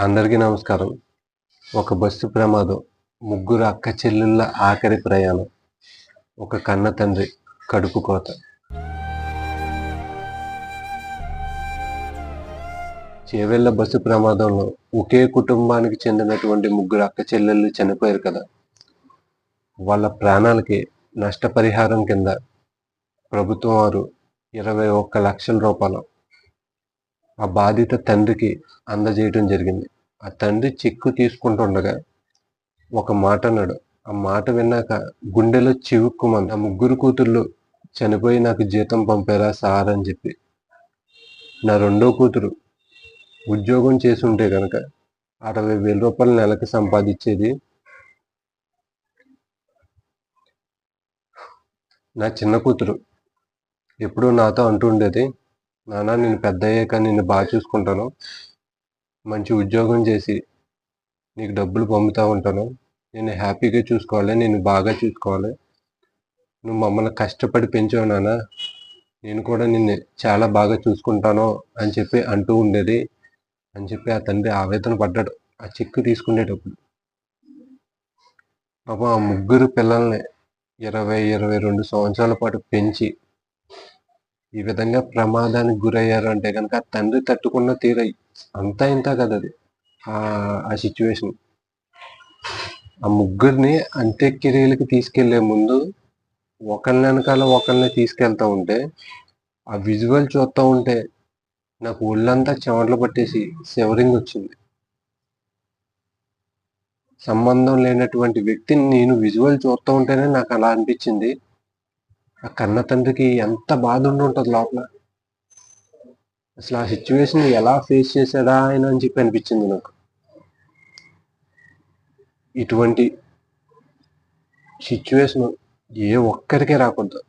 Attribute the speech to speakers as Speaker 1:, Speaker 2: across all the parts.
Speaker 1: అందరికీ నమస్కారం. ఒక బస్సు ప్రమాదం. ముగ్గురు అక్క చెల్లెళ్ళ ఆఖరి ప్రయాణం. ఒక కన్న తండ్రి కడుపు కోత. చేవెళ్ళ బస్సు ప్రమాదంలో ఒకే కుటుంబానికి చెందినటువంటి ముగ్గురు అక్క చెల్లెళ్ళు చనిపోయారు కదా. వాళ్ళ ప్రాణాలకి నష్టపరిహారం కింద ప్రభుత్వం వారు ఇరవై ఒక్క లక్షల రూపాయలు ఆ బాధిత తండ్రికి అందజేయడం జరిగింది. ఆ తండ్రి చెక్కు తీసుకుంటుండగా ఒక మాట అన్నాడు. ఆ మాట విన్నాక గుండెలో చివుక్కుమంది ఆ ముగ్గురు కూతుర్లు చనిపోయి నాకు జీతం పంపారా సార్ అని చెప్పి నా రెండో కూతురు ఉద్యోగం చేసి ఉంటే కనుక అరవై వేల రూపాయలు నెలకు సంపాదించేది నా చిన్న కూతురు. ఎప్పుడూ నాతో అంటూ ఉండేది నాన్న నేను పెద్ద అయ్యాక నిన్ను బాగా చూసుకుంటాను. మంచి ఉద్యోగం చేసి నీకు డబ్బులు పంపుతూ ఉంటాను. నేను హ్యాపీగా చూసుకోవాలి నేను బాగా చూసుకోవాలి. నువ్వు మమ్మల్ని కష్టపడి పెంచావు నాన్న. నేను కూడా నిన్ను చాలా బాగా చూసుకుంటాను అని చెప్పి అంటూ ఉండేది. అని చెప్పి ఆ తండ్రి ఆవేదన పడ్డాడు. ఆ చెక్కు తీసుకునేటప్పుడు పాపం ఆ ముగ్గురు పిల్లల్ని ఇరవై ఇరవై రెండు సంవత్సరాల పాటు పెంచి ఈ విధంగా ప్రమాదానికి గురయ్యారు అంటే కనుక తండ్రి తట్టుకున్న తీర అంతా ఇంత కదా అది. ఆ సిచ్యువేషన్ ఆ ముగ్గురిని అంత్యక్రియలకు తీసుకెళ్ళే ముందు ఒకళ్ళ వెనకాల ఒకళ్ళని తీసుకెళ్తా ఉంటే ఆ విజువల్ చూస్తూ ఉంటే నాకు ఒళ్ళంతా చెమటలు పట్టేసి సెవరింగ్ వచ్చింది. సంబంధం లేనటువంటి వ్యక్తిని నేను విజువల్ చూస్తూ ఉంటేనే నాకు అలా అనిపించింది. ఆ కన్న తండ్రికి ఎంత బాధ ఉండి ఉంటుంది లోపల. అసలు ఆ సిచ్యువేషన్ ఎలా ఫేస్ చేశాడా ఆయన అని చెప్పి అనిపించింది నాకు. ఇటువంటి సిచ్యువేషన్ ఏ ఒక్కరికే రాకూడదు.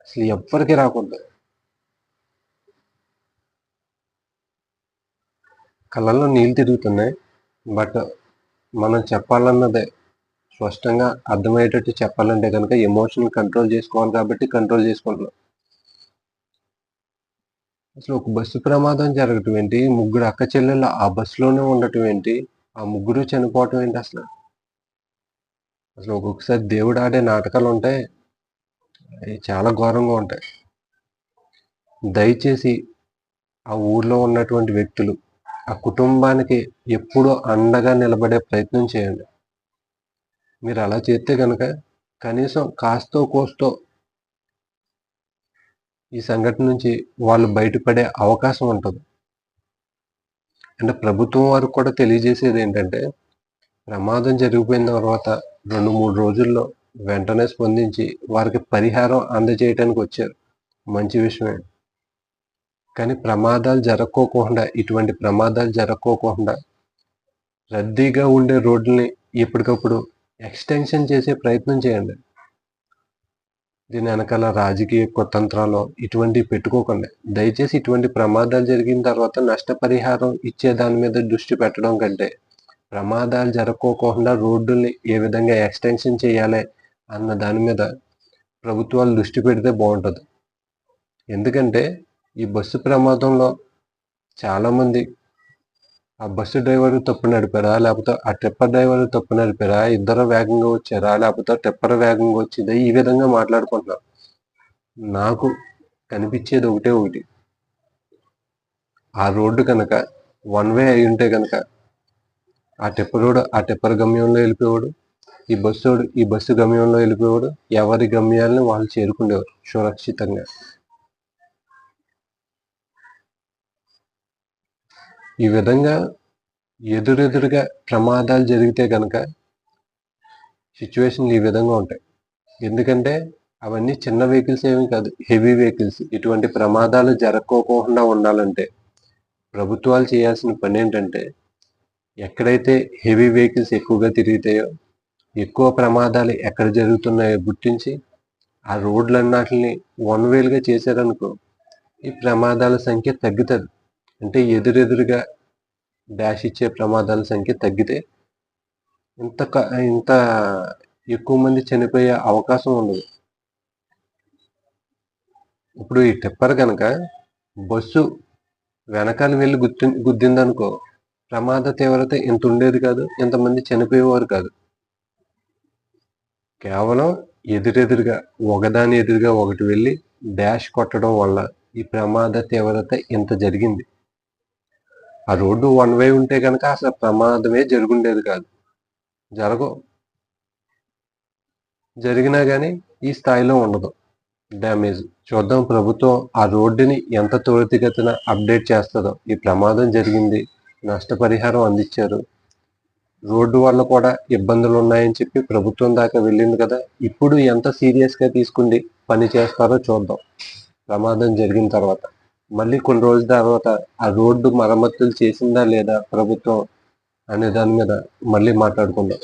Speaker 1: అసలు ఎవ్వరికీ రాకూడదు. కళ్ళల్లో నీళ్ళు తిరుగుతున్నాయి బట్ మనం చెప్పాలన్నదే స్పష్టంగా అర్థమయ్యేటట్టు చెప్పాలంటే కనుక ఎమోషన్ కంట్రోల్ చేసుకోవాలి కాబట్టి కంట్రోల్ చేసుకుంటున్నాం. అసలు ఒక బస్సు ప్రమాదం జరగటం ఏంటి? ముగ్గురు అక్క చెల్లెళ్ళు ఆ బస్సులోనే ఉండటం ఏంటి? ఆ ముగ్గురు చనిపోవటం ఏంటి అసలు? అసలు ఒక్కొక్కసారి దేవుడు ఆడే నాటకాలు ఉంటాయి. అవి చాలా ఘోరంగా ఉంటాయి. దయచేసి ఆ ఊర్లో ఉన్నటువంటి వ్యక్తులు ఆ కుటుంబానికి ఎప్పుడూ అండగా నిలబడే ప్రయత్నం చేయండి. మీరు అలా చేస్తే కనుక కనీసం కాస్తో కోస్తో ఈ సంఘటన నుంచి వాళ్ళు బయటపడే అవకాశం ఉంటుంది. అంటే ప్రభుత్వం వారికి కూడా తెలియజేసేది ఏంటంటే ప్రమాదం జరిగిపోయిన తర్వాత రెండు మూడు రోజుల్లో వెంటనే స్పందించి వారికి పరిహారం అందజేయడానికి వచ్చారు. మంచి విషయమే. కానీ ప్రమాదాలు జరక్కోకుండా ఇటువంటి ప్రమాదాలు జరక్కోకుండా రద్దీగా ఉండే రోడ్లని ఎప్పటికప్పుడు ఎక్స్టెన్షన్ చేసే ప్రయత్నం చేయండి. దీని వెనకాల రాజకీయ కుతంత్రాలు ఇటువంటివి పెట్టుకోకండి. దయచేసి ఇటువంటి ప్రమాదాలు జరిగిన తర్వాత నష్టపరిహారం ఇచ్చే దాని మీద దృష్టి పెట్టడం కంటే ప్రమాదాలు జరగకోకుండా రోడ్డుని ఏ విధంగా ఎక్స్టెన్షన్ చేయాలి అన్న దాని మీద ప్రభుత్వాలు దృష్టి పెడితే బాగుంటుంది. ఎందుకంటే ఈ బస్సు ప్రమాదంలో చాలామంది ఆ బస్సు డ్రైవర్ తప్పు నడిపారా? లేకపోతే ఆ టిప్పర్ డ్రైవర్ తప్పు నడిపారా? ఇద్దరు వేగంగా వచ్చారా? లేకపోతే టిప్పర్ వేగంగా వచ్చిందా? ఈ విధంగా మాట్లాడుకుంటున్నాం. నాకు కనిపించేది ఒకటే ఒకటి. ఆ రోడ్డు కనుక వన్ వే అయి ఉంటే కనుక ఆ టిప్పరోడు ఆ టిప్పర్ గమ్యంలో వెళ్ళిపోయాడు ఈ బస్సోడు ఈ బస్సు గమ్యంలో వెళ్ళిపోయాడు ఎవరి గమ్యాలను వాళ్ళు చేరుకునేవారు సురక్షితంగా. ఈ విధంగా ఎదురెదురుగా ప్రమాదాలు జరిగితే కనుక సిచ్యువేషన్లు ఈ విధంగా ఉంటాయి. ఎందుకంటే అవన్నీ చిన్న వెహికల్స్ ఏమీ కాదు హెవీ వెహికల్స్ ఇటువంటి ప్రమాదాలు జరగకోకుండా ఉండాలంటే ప్రభుత్వాలు చేయాల్సిన పని ఏంటంటే ఎక్కడైతే హెవీ వెహికల్స్ ఎక్కువగా తిరుగుతాయో ఎక్కువ ప్రమాదాలు ఎక్కడ జరుగుతున్నాయో గుర్తించి ఆ రోడ్లన్నిటిని వన్ వేలుగా చేశారనుకో ఈ ప్రమాదాల సంఖ్య తగ్గుతుంది. అంటే ఎదురెదురుగా డాష్ ఇచ్చే ప్రమాదాల సంఖ్య తగ్గితే ఇంత క- ఇంత ఎక్కువ మంది చనిపోయే అవకాశం ఉండదు. ఇప్పుడు ఈ టిప్పర్ కనుక బస్సు వెనకాల వెళ్ళి గుర్తి గుద్దిందనుకో ప్రమాద తీవ్రత ఇంత ఉండేది కాదు ఇంతమంది చనిపోయేవారు కాదు. కేవలం ఎదురెదురుగా ఒకదాని ఎదురుగా ఒకటి వెళ్ళి డాష్ కొట్టడం వల్ల ఈ ప్రమాద తీవ్రత ఇంత జరిగింది? ఆ రోడ్డు వన్ వే ఉంటే కనుక అసలు ప్రమాదమే జరుగుండేది కాదు. జరగవు. జరిగినా కానీ ఈ స్థాయిలో ఉండదు. డ్యామేజ్. చూద్దాం ప్రభుత్వం ఆ రోడ్డుని ఎంత త్వరితగతిన అప్డేట్ చేస్తుందో. ఈ ప్రమాదం జరిగింది. నష్టపరిహారం అందించారు. రోడ్డు వల్ల కూడా ఇబ్బందులు ఉన్నాయని చెప్పి ప్రభుత్వం దాకా వెళ్ళింది కదా. ఇప్పుడు ఎంత సీరియస్గా తీసుకుండి పని చేస్తారో చూద్దాం. ప్రమాదం జరిగిన తర్వాత. మళ్ళీ కొన్ని రోజుల తర్వాత ఆ రోడ్డు మరమ్మతులు చేసిందా లేదా ప్రభుత్వం అనే దాని మీద మళ్ళీ మాట్లాడుకుందాం.